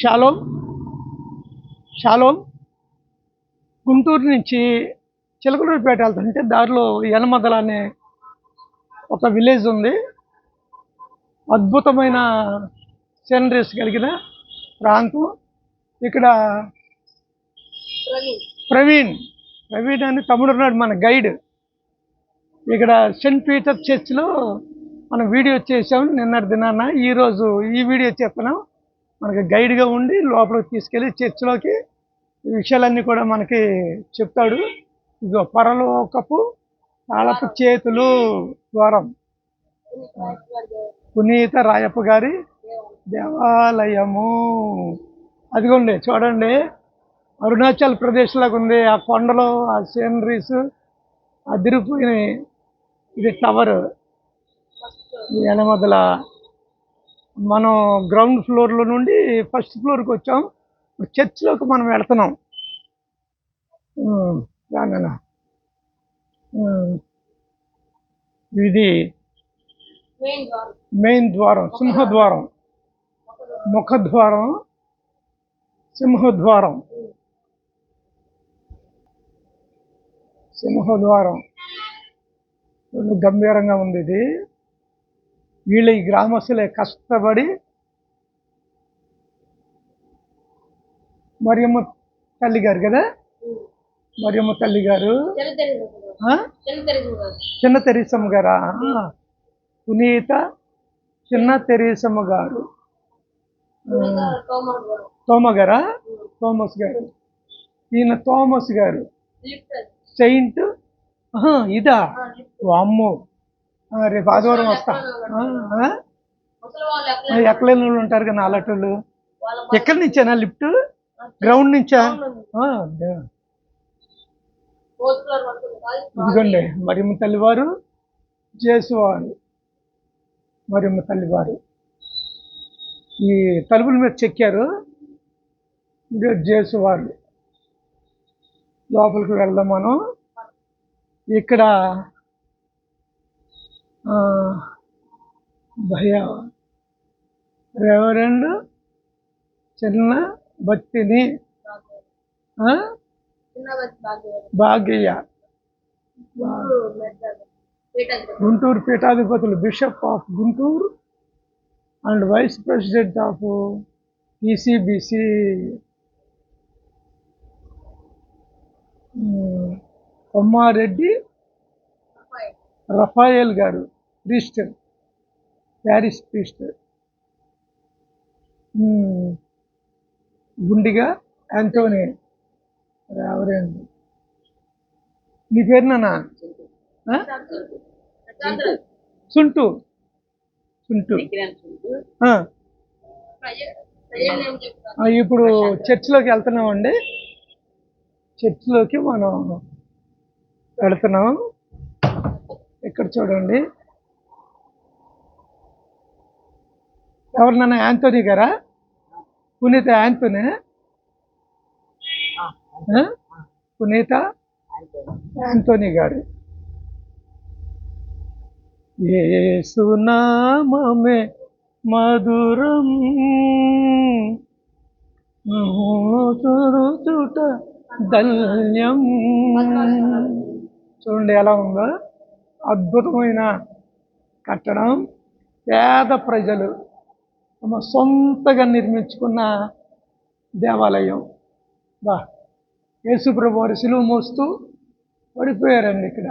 Shalom shalom Guntur నుంచి చిలకలూరుపేట వెళ్తుంటే దారిలో యనమదల అనే ఒక విలేజ్ ఉంది. అద్భుతమైన సీనరీస్ కలిగిన ప్రాంతం. ఇక్కడ ప్రవీణ్. ప్రవీణ్ అని తమ్ముడు ఉన్నాడు మన గైడ్. ఇక్కడ సెయింట్ పీటర్ చర్చ్లో మనం వీడియో చేసాం నిన్నటి దినాన. ఈరోజు ఈ వీడియో చేస్తున్నాం. మనకి గైడ్గా ఉండి లోపలికి తీసుకెళ్ళి చర్చిలోకి ఈ విషయాలన్నీ కూడా మనకి చెప్తాడు. ఇదిగో పరలోకపు తాళపు చేతులు ద్వారం. పునీత రాయప్ప గారి దేవాలయము. అదిగోండి చూడండి. అరుణాచల్ ప్రదేశ్ లాగా ఉంది. ఆ కొండలు ఆ సీనరీస్ అదిరిపోయినాయి. ఇది టవర్. ఎనమదల మనం గ్రౌండ్ ఫ్లోర్లో నుండి ఫస్ట్ ఫ్లోర్కి వచ్చాం. ఇప్పుడు చర్చ్లోకి మనం వెళ్తున్నాం. ఇది మెయిన్ ద్వారం. సింహద్వారం. ముఖద్వారం సింహద్వారం. సింహద్వారం. గంభీరంగా ఉంది ఇది. వీళ్ళ ఈ గ్రామస్తులే కష్టపడి మరియమ్మ తల్లి గారు కదా? మరియమ్మ తల్లి గారు? చిన్న తెరీసమ్మ గారా. పునీత చిన్న తెరీసమ్మ గారు. తోమ గారా? థోమస్ గారు. ఈయన థోమస్ గారు. సెయింట్? ఇదా? వామ్మో. రేపు ఆదివారం వస్తా. ఎక్కలేని వాళ్ళు ఉంటారు కదా అలాంటి ఎక్కడి నుంచేనా లిఫ్ట్? గ్రౌండ్ నుంచా? ఇదిగోండి మరియమ్మ తల్లివారు జేసువారు. మరియమ్మ తల్లివారు. ఈ తలుపుల మీద చెక్కారు. జేసువారు. లోపలికి వెళ్దాం మనం. ఇక్కడ భయ. రెవరెండ్ చిన్న భక్తిని భాగ్య. గుంటూరు పీఠాధిపతులు bishop of Guntur and vice president of ECBC Kommareddy Raphael గారు ప్రీస్ట్ ప్యారిస్ ప్రీస్ట్ గుండిగా యాంటోనీ ఎవరండి నీ పేరు నానా సుంటు. సుంటు. ఇప్పుడు చర్చిలోకి వెళ్తున్నామండి. చర్చిలోకి మనం వెళ్తున్నాం. చూడండి. ఎవరినన్నా యాంతోనీ గారా? పునీత యాంతోనే? పునీత యాంతోనీ గారు. ఏ సునామే మధురం. చూడ చూడండి ఎలా ఉందో. అద్భుతమైన కట్టడం. పేద ప్రజలు తమ సొంతగా నిర్మించుకున్న దేవాలయం. బా యేసుప్రభు వారి శిలువ మోస్తూ పడిపోయారండి ఇక్కడ.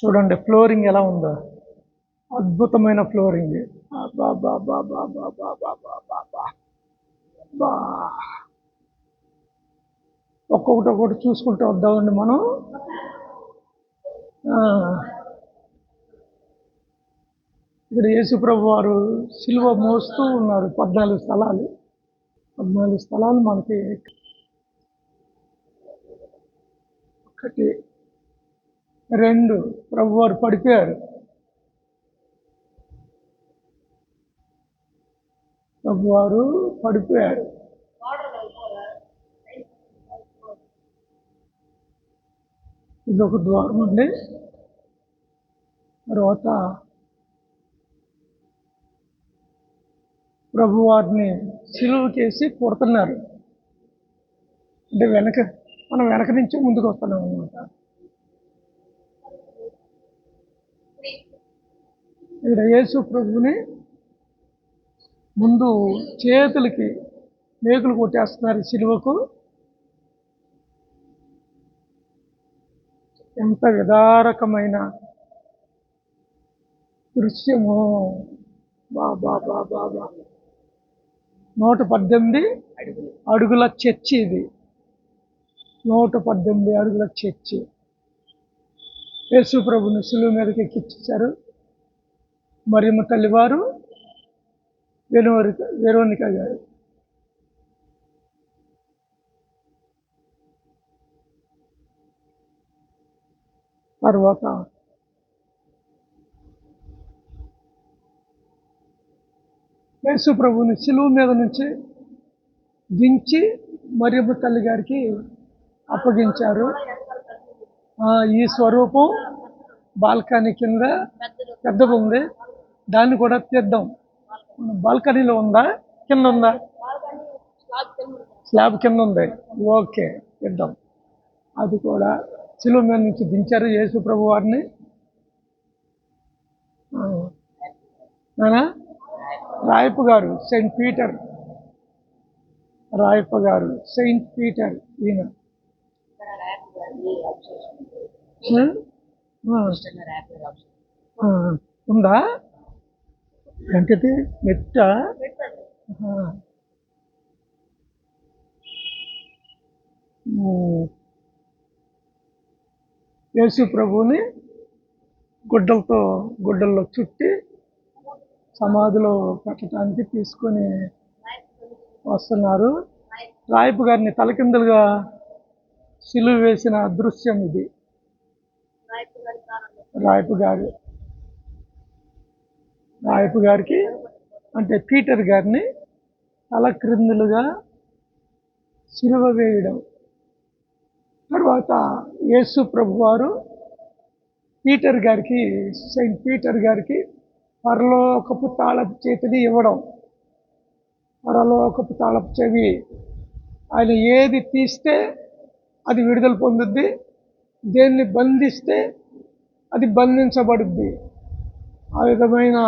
చూడండి ఫ్లోరింగ్ ఎలా ఉందో. అద్భుతమైన ఫ్లోరింగ్. బాబా బాబా బాబా బాబా బాబా బా ఒక్కొక్కటి ఒక్కొక్కటి చూసుకుంటూ వద్దామండి మనం. ఆ. ఇక్కడ యేసుప్రభు వారు సిలువ మోస్తూ ఉన్నారు. పద్నాలుగు స్థలాలు. పద్నాలుగు స్థలాలు మనకి ఒకటి రెండు ప్రభు వారు పడిపోయారు. ప్రభు వారు పడిపోయారు. ఇది ఒక ద్వారం అండి. తర్వాత ప్రభువారిని సిలువకేసి కొడుతున్నారు. అంటే వెనక మనం వెనక నుంచి ముందుకు వస్తున్నాం అనమాట ఇక్కడ యేసు ప్రభుని ముందు చేతులకి మేకులు కొట్టేస్తున్నారు సిలువకు. ఎంత విదారకమైన దృశ్యము. బా బా బా బా బా. నూట పద్దెనిమిది అడుగుల చర్చి ఇది. నూట పద్దెనిమిది అడుగుల చర్చి. యేసుప్రభుని సులువు మీదకి ఎక్కిచ్చారు మరియమ్మ తల్లివారు వెనువరిక వెరోనిక గారు. తర్వాత యేసు ప్రభుని సిలువు మీద నుంచి దించి మరియమ్మ తల్లి గారికి అప్పగించారు. ఈ స్వరూపం బాల్కనీ కింద పెద్దగా ఉంది. దాన్ని కూడా తీద్దాం. బాల్కనీలో ఉందా? కింద ఉందా. స్లాబ్ కింద ఉంది. ఓకే తీద్దాం. అది కూడా సిలువ మీద నుంచి దించారు యేసు ప్రభు వారిని. రాయపు గారు సెయింట్ పీటర్. రాయప్ప గారు సెయింట్ పీటర్ ఈయన. ఉందా? ఏంటిది మెట్ట ఆహా. ఉమ్. యేసు ప్రభువుని గుడ్డలతో గుడ్డల్లో చుట్టి సమాధిలో పెట్టడానికి తీసుకొని వస్తున్నారు. రాయపు గారిని తలకిందులుగా సిలువ వేసిన దృశ్యం ఇది. రాయపు గారు రాయపు గారికి అంటే పీటర్ గారిని తల క్రిందులుగా సిలువ వేయడం. తర్వాత యేసు ప్రభు వారు పీటర్ గారికి సెయింట్ పీటర్ గారికి పరలోకపు తాళపు చేతిని ఇవ్వడం. పరలోకపు తాళపు చెవి. ఆయన ఏది తీస్తే అది విడుదల పొందుద్ది. దేన్ని బంధిస్తే అది బంధించబడుద్ది. ఆ విధమైన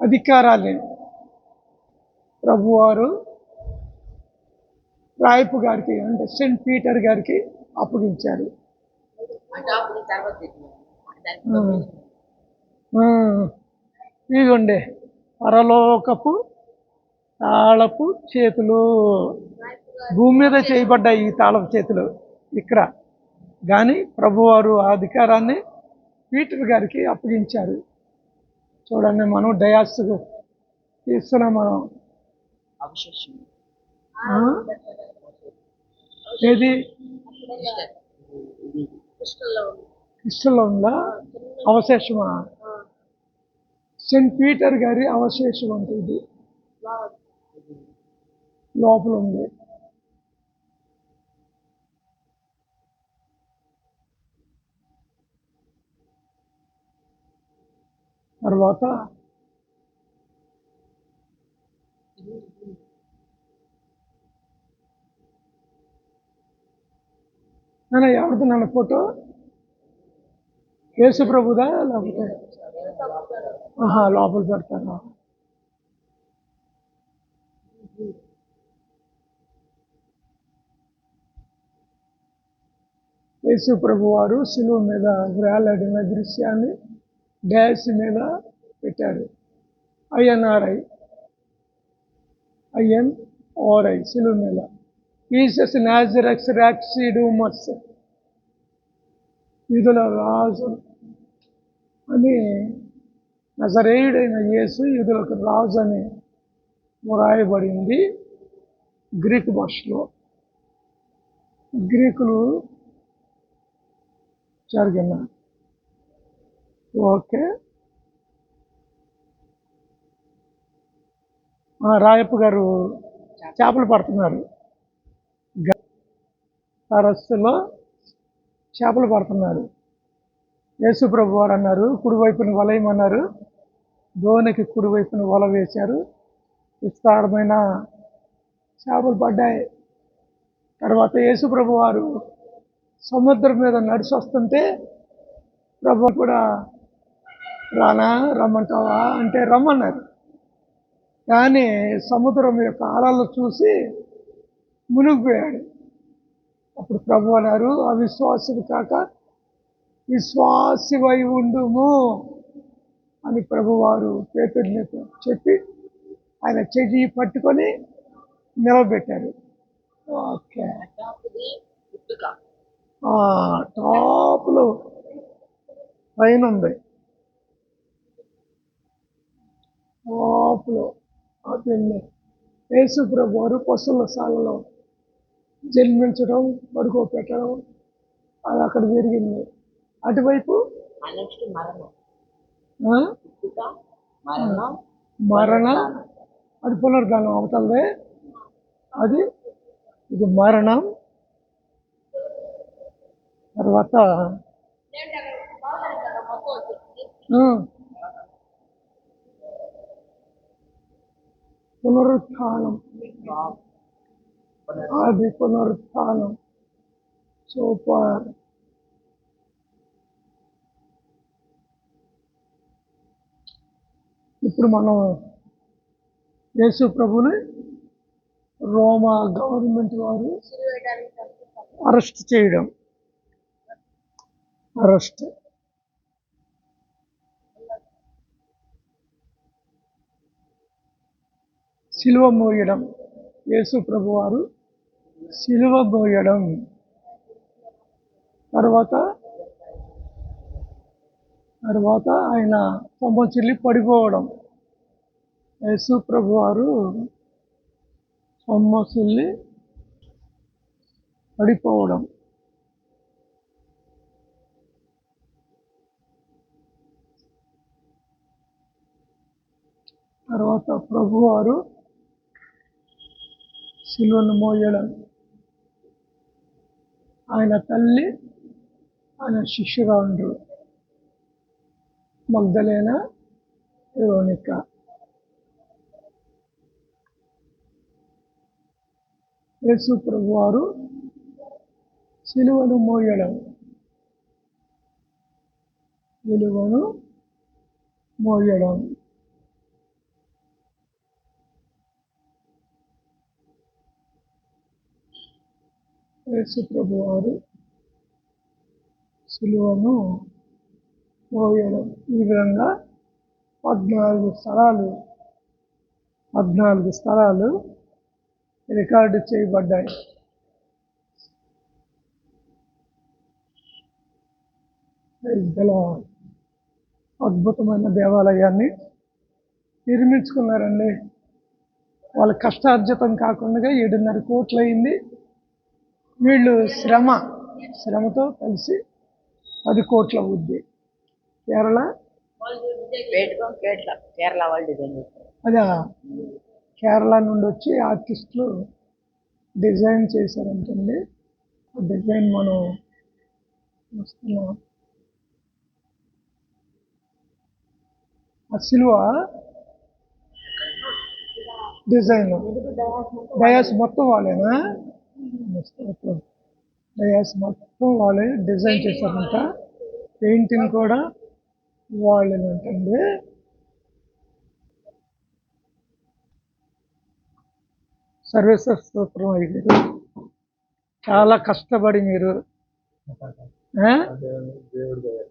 అధికారాన్ని ప్రభువారు రాయపు గారికి అంటే సెయింట్ పీటర్ గారికి అప్పగించారు. ఇదిగోండి పరలోకపు తాళపు చేతులు. భూమి మీద చేయబడ్డాయి ఈ తాళపు చేతులు ఇక్కడ. కానీ ప్రభువారు ఆ అధికారాన్ని పీటర్ గారికి అప్పగించారు. చూడండి మనం డయాస్ తీస్తున్నాం మనం? ఏది? క్రిస్టల్లో ఉందా. అవశేషమా? సెయింట్ పీటర్ గారి అవశేషం అంటే ఇది. లోపల ఉంది. తర్వాత నాన్న ఎవరిది నాన్న ఫోటో? యేసు ప్రభుదా? లేకపోతే? ఆహా లోపల పెడతాను. యేసు ప్రభు వారు శిలువ మీద వేలాడిన దృశ్యాన్ని డ్యాష్ మీద పెట్టారు. ఐఎన్ఆర్ఐ. ఐఎన్ సిలువ శిలువ మీద. ఈసస్ నాజరక్స్ రాక్సిడూమస్ విధుల రాజు. అని నజరేయుడైన యేసు యూదులకు రాజు అని వ్రాయబడింది గ్రీక్ భాషలో. గ్రీకులు జరిగిన ఓకే. ఆ, రాయప్ప గారు చేపలు పడుతున్నారు. సరస్సులో చేపలు పడుతున్నారు. యేసుప్రభు వారు అన్నారు కుడివైపున వలయమన్నారు దోనికి కుడివైపున వల వేశారు. విస్తారమైన చేపలు పడ్డాయి. తర్వాత యేసుప్రభు వారు సముద్రం మీద నడిచి వస్తుంటే ప్రభు కూడా రానా రమ్మంటావా? అంటే రమ్మన్నారు. కానీ సముద్రం యొక్క అలలు చూసి మునిగిపోయాడు. అప్పుడు ప్రభు అన్నారు అవిశ్వాసుడు కాక విశ్వాసివై ఉండుము అని ప్రభువారు పేతుడిని చెప్పి ఆయన చెయ్యి పట్టుకొని నిలబెట్టారు. ఓకే. టాప్లో పైన ఉంది. టాప్లో అదండి యేసు ప్రభు వారు పశువుల సాలలో జన్మించడం పడుకోపెట్టడం అది అక్కడ జరిగింది. అటువైపు? మరణం. అది పునర్గానం అవుతుంది. అది ఇది మరణం. తర్వాత? ఆ, ఆది పునరుత్నం పునరుత్థానం సూపర్ ఇప్పుడు మనం యేసు ప్రభుని రోమా గవర్నమెంట్ వారు అరెస్ట్ చేయడం. అరెస్ట్. సిలువ మోయడం. యేసు ప్రభువారు సిలువ తర్వాత తర్వాత ఆయన సొమ్మచిల్లి పడిపోవడం. యేసు ప్రభువారు సొమ్మసిల్లి పడిపోవడం. తర్వాత ప్రభువారు శిలువను మోయడం. ఆయన తల్లి ఆయన శిష్యుగా ఉండరు మగ్ధలేన యోనిక యేసు ప్రభువారు సిలువను మోయడం. విలువను మోయడం. యేసుప్రభు వారు సిలువను మోయడం. ఈ విధంగా పద్నాలుగు స్థలాలు పద్నాలుగు స్థలాలు రికార్డు చేయబడ్డాయి. అద్భుతమైన దేవాలయాన్ని నిర్మించుకున్నారండి. వాళ్ళ కష్టార్జితం కాకుండా ఏడున్నర కోట్లు అయింది వీళ్ళు శ్రమ శ్రమతో కలిసి పది కోట్ల అవుద్ది కేరళ? కేరళ వాళ్ళు అదే కేరళ నుండి వచ్చి ఆర్టిస్టులు డిజైన్ చేశారంటండి. ఆ డిజైన్ మనం వస్తున్నాం. ఆ సిలువ డిజైన్. డయాస్ మొత్తం వాళ్ళేనా? డయాస్ మొత్తం వాళ్ళే డిజైన్ చేశారంట పెయింటింగ్ కూడా వాళ్ళేనంటండి సర్వీసెస్ సూపర్ అయ్యారు చాలా కష్టపడి మీరు?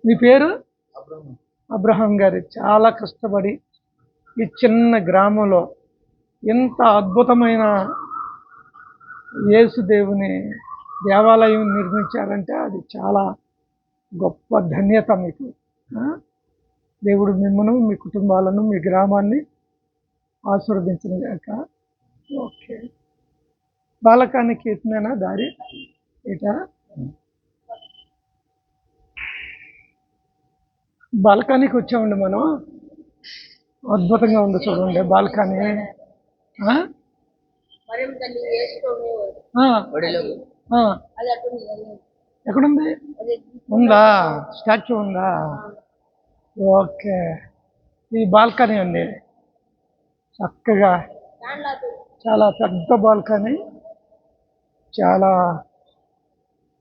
మీ పేరు అబ్రహాం గారు చాలా కష్టపడి ఈ చిన్న గ్రామంలో ఇంత అద్భుతమైన యేసుదేవుని దేవాలయం నిర్మించారంటే అది చాలా గొప్ప ధన్యత మీకు. దేవుడు మిమ్మను మీ కుటుంబాలను మీ గ్రామాన్ని ఆశీర్వదించిన గాక. ఓకే. బాలకానికి ఎట్టినా దారి? ఏటా బాల్కానీకి వచ్చామండి మనం. అద్భుతంగా ఉంది చూడండి బాల్కనీ. ఎక్కడుంది? ఉందా? స్టాచ్యూ ఉందా? ఓకే. ఈ బాల్కనీ అండి చక్కగా చాలా పెద్ద బాల్కనీ. చాలా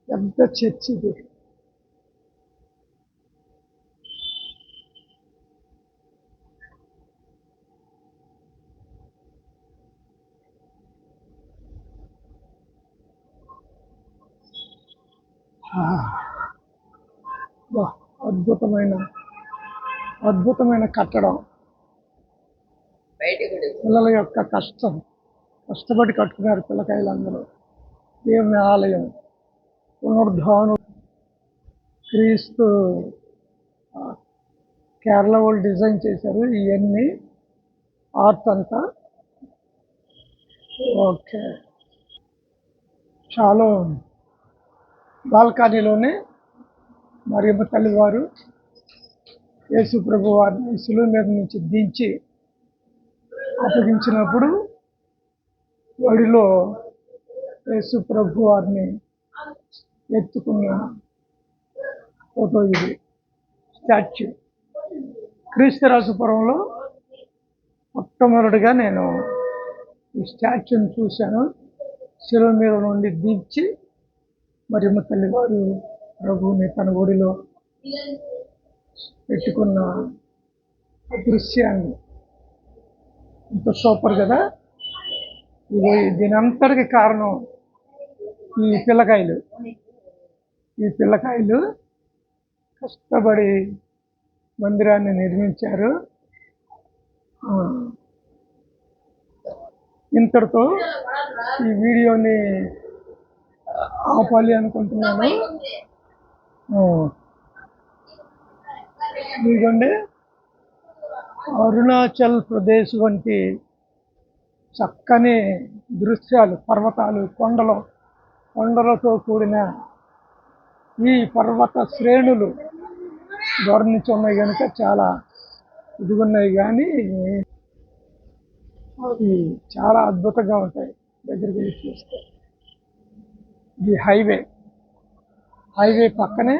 పెద్ద చర్చ్ ఇది. అద్భుతమైన అద్భుతమైన కట్టడం. పిల్లల యొక్క కష్టం. కష్టపడి కట్టుకున్నారు పిల్లకాయలందరూ. దేవుని ఆలయం. పునరుద్ధానం. క్రీస్తు కేరళ వాళ్ళు డిజైన్ చేశారు ఇవన్నీ. ఆర్ట్ అంతా. ఓకే. చాలా బాల్కనీలోనే మరియమ్మ తల్లివారు యేసు ప్రభు వారిని సులువు మీద నుంచి దించి అప్పగించినప్పుడు వడిలో యేసు ప్రభు వారిని ఎత్తుకున్న ఫోటో ఇది. స్టాచ్యూ. క్రీస్తురాజుపురంలో మొట్టమొదటిగా నేను ఈ స్టాచ్యూని చూశాను. శిలువ మీద నుండి దించి మరియమ్మ తల్లివారు ప్రభుని ప్రభువుని తన ఒడిలో పెట్టుకున్న దృశ్యాన్ని ఇంత సూపర్ కదా? ఇది దీని అంతటికి కారణం ఈ పిల్లకాయలు. ఈ పిల్లకాయలు కష్టపడి మందిరాన్ని నిర్మించారు. ఇంతటితో ఈ వీడియోని ఆపాలి అనుకుంటున్నాను. ఆ, ఇదిగోండి. అరుణాచల్ ప్రదేశ్ వంటి చక్కని దృశ్యాలు పర్వతాలు కొండలు కొండలతో కూడిన ఈ పర్వత శ్రేణులు దూరం నుంచి ఉన్నాయి కనుక చాలా ఇదిగున్నాయి కానీ అవి చాలా అద్భుతంగా ఉంటాయి. దగ్గరికి వెళ్ళి చూస్తే. ఇది హైవే. హైవే పక్కనే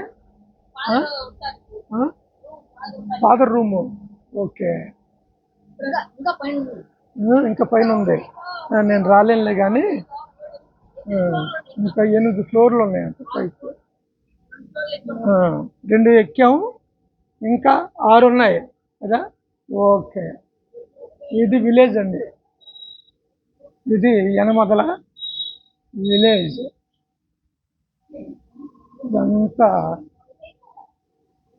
ఫాదర్ రూము ఓకే. ఇంకా పైన ఉంది. నేను రాలేనులే కానీ ఇంకా ఎనిమిది ఫ్లోర్లు ఉన్నాయంట పైకి. రెండు ఎక్కాము ఇంకా ఆరు ఉన్నాయి కదా? ఓకే. ఇది విలేజ్ అండి. ఇది యనమదల విలేజ్. ఇదంతా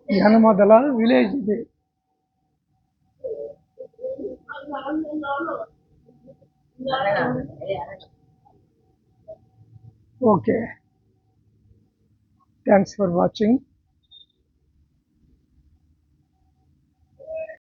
యనమదల విలేజ్ ఇది ఓకే థ్యాంక్స్ ఫర్ వాచింగ్